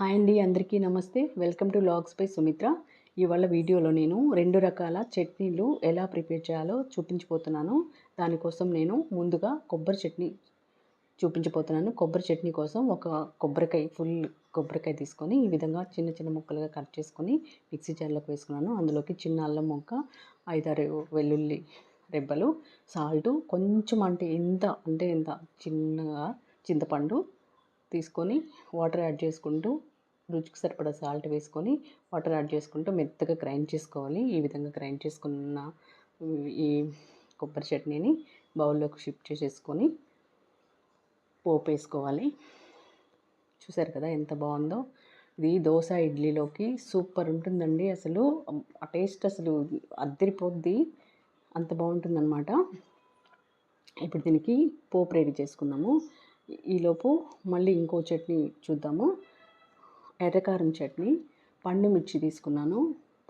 Hi అండి అందరికీ నమస్తే. Welcome to vlogs by Sumitra. ఇవాళ వీడియోలో నేను రెండు రకాల చట్నీలు ఎలా ప్రిపేర్ చేయాలో చూపించిపోతున్నాను దానికోసం నేను ముందుగా కొబ్బరి చట్నీ చూపించిపోతున్నాను కొబ్బరి చట్నీ కోసం ఒక కొబ్బరికాయ ఫుల్ కొబ్బరికాయ తీసుకొని ఈ విధంగా చిన్న చిన్న ముక్కలుగా కట్ చేసుకొని మిక్సీ జార్లోకి వేసుకున్నాను. అందులోకి చిన్న అల్లం ముక్క ఐదారు వెల్లుల్లి రెబ్బలు సాల్ట్ కొంచెం అంటే ఎంత అంటే ఎంత చిన్నగా చింతపండు తీసుకొని వాటర్ యాడ్ చేసుకుంటూ రుచికి సరిపడా సాల్ట్ వేసుకొని వాటర్ యాడ్ చేసుకుంటూ మెత్తగా గ్రైండ్ చేసుకోవాలి. ఈ విధంగా గ్రైండ్ చేసుకున్న ఈ కొబ్బరి చట్నీని బౌల్లోకి షిఫ్ట్ చేసేసుకొని పోపు వేసుకోవాలి. చూసారు కదా ఎంత బాగుందో? ఇది దోశ ఇడ్లీలోకి సూపర్ ఉంటుందండి. అసలు ఆ టేస్ట్ అసలు అద్దరిపోద్ది. అంత బాగుంటుందన్నమాట. ఇప్పుడు దీనికి పోపు రెడీ చేసుకుందాము. ఈలోపు మళ్ళీ ఇంకో చట్నీ చూద్దాము. ఎర్రకారం చట్నీ పండు మిర్చి తీసుకున్నాను.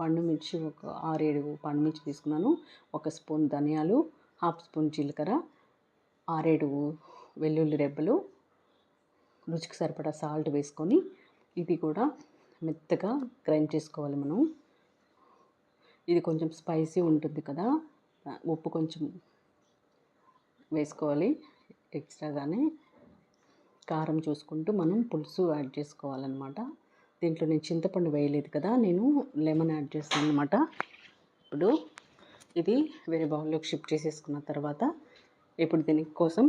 పండు మిర్చి ఒక ఆరేడు పండు మిర్చి తీసుకున్నాను. ఒక స్పూన్ ధనియాలు హాఫ్ స్పూన్ జీలకర్ర ఆరేడు వెల్లుల్లి రెబ్బలు రుచికి సరిపడా సాల్ట్ వేసుకొని ఇది కూడా మెత్తగా గ్రైండ్ చేసుకోవాలి మనం. ఇది కొంచెం స్పైసీ ఉంటుంది కదా ఉప్పు కొంచెం వేసుకోవాలి ఎక్స్ట్రాగానే. కారం చూసుకుంటూ మనం పులుసు యాడ్ చేసుకోవాలన్నమాట. దీంట్లో నేను చింతపండు వేయలేదు కదా నేను లెమన్ యాడ్ చేస్తాను అనమాట ఇప్పుడు ఇది వేరే బౌల్లోకి షిఫ్ట్ చేసేసుకున్న తర్వాత ఇప్పుడు దీని కోసం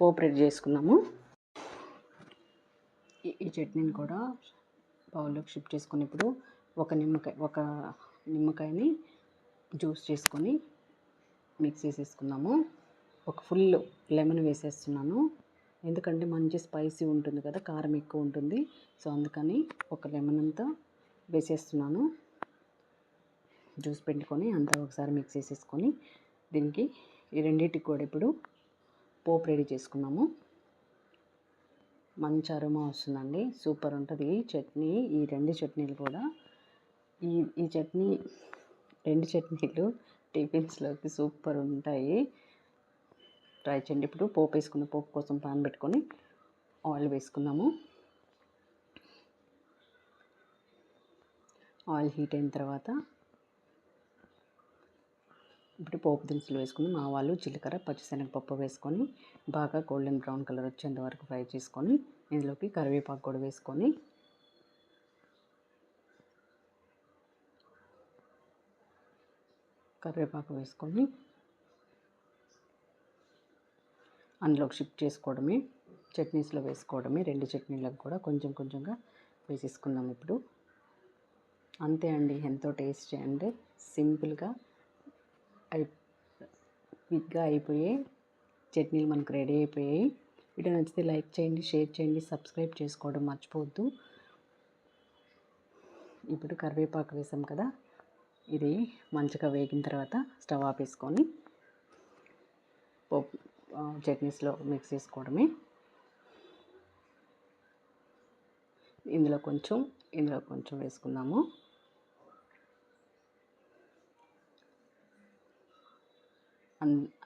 పోపు రెడీ చేసుకున్నాము. ఈ చట్నీని కూడా బౌల్లోకి షిఫ్ట్ చేసుకుని ఇప్పుడు ఒక నిమ్మకాయ ఒక నిమ్మకాయని జ్యూస్ చేసుకొని మిక్స్ చేసేసుకున్నాము ఒక ఫుల్ లెమన్ వేసేస్తున్నాను. ఎందుకంటే మంచి స్పైసీ ఉంటుంది కదా కారం ఎక్కువ ఉంటుంది. సో అందుకని ఒక లెమన్ అంతా వేసేస్తున్నాను. జ్యూస్ పెట్టుకొని అంతా ఒకసారి మిక్స్ చేసేసుకొని దీనికి ఈ రెండింటికి కూడా ఇప్పుడు పోపు రెడీ చేసుకున్నాము. మంచి అరుమా వస్తుందండి సూపర్ ఉంటుంది. చట్నీ ఈ రెండు చట్నీలు కూడా ఈ ఈ చట్నీ రెండు చట్నీలు టిఫిన్స్లోకి సూపర్ ఉంటాయి. ట్రై చేయండి. ఇప్పుడు పోపు వేసుకున్న పోపు కోసం పాన్ పెట్టుకొని ఆయిల్ వేసుకున్నాము ఆయిల్ హీట్ అయిన తర్వాత ఇప్పుడు పోపు దినుసులు వేసుకుని ఆవాలు జీలకర్ర పచ్చిశనగపప్పు వేసుకొని బాగా గోల్డెన్ బ్రౌన్ కలర్ వచ్చేంత వరకు ఫ్రై చేసుకొని ఇందులోకి కరివేపాకు కూడా వేసుకొని కరివేపాకు వేసుకొని అందులోకి షిఫ్ట్ చేసుకోవడమే చట్నీస్లో వేసుకోవడమే రెండు చట్నీలకు కూడా కొంచెం కొంచెంగా వేసేసుకుందాం ఇప్పుడు. అంతే అండి ఎంతో టేస్టీ అంటే సింపుల్గా అయి క్విక్గా అయిపోయి చట్నీలు మనకు రెడీ అయిపోయాయి. వీడియో నచ్చితే లైక్ చేయండి షేర్ చేయండి సబ్స్క్రైబ్ చేసుకోవడం మర్చిపోవద్దు. ఇప్పుడు కరివేపాకు వేసాం కదా ఇది మంచిగా వేగిన తర్వాత స్టవ్ ఆపేసుకొని పోపు చట్నీస్లో మిక్స్ చేసుకోవడమే. ఇందులో కొంచెం ఇందులో కొంచెం వేసుకుందాము.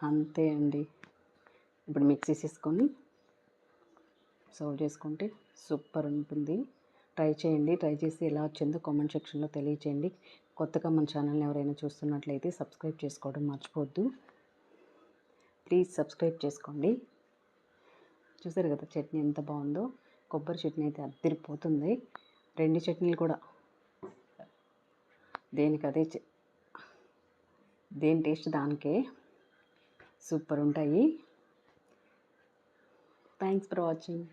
అంతే అండి. ఇప్పుడు మిక్స్ చేసేసుకొని సర్వ్ చేసుకుంటే సూపర్ ఉంటుంది. ట్రై చేయండి. ట్రై చేసి ఎలా వచ్చిందో కామెంట్ సెక్షన్లో తెలియచేయండి. కొత్తగా మన ఛానల్ని ఎవరైనా చూస్తున్నట్లయితే సబ్స్క్రైబ్ చేసుకోవడం మర్చిపోవద్దు. ప్లీజ్ సబ్స్క్రైబ్ చేసుకోండి. చూసారు కదా చట్నీ ఎంత బాగుందో? కొబ్బరి చట్నీ అయితే అద్దరిపోతుంది. రెండు చట్నీలు కూడా. దేనికి అదే దేని టేస్ట్ దానికే. సూపర్ ఉంటాయి. Thanks for watching.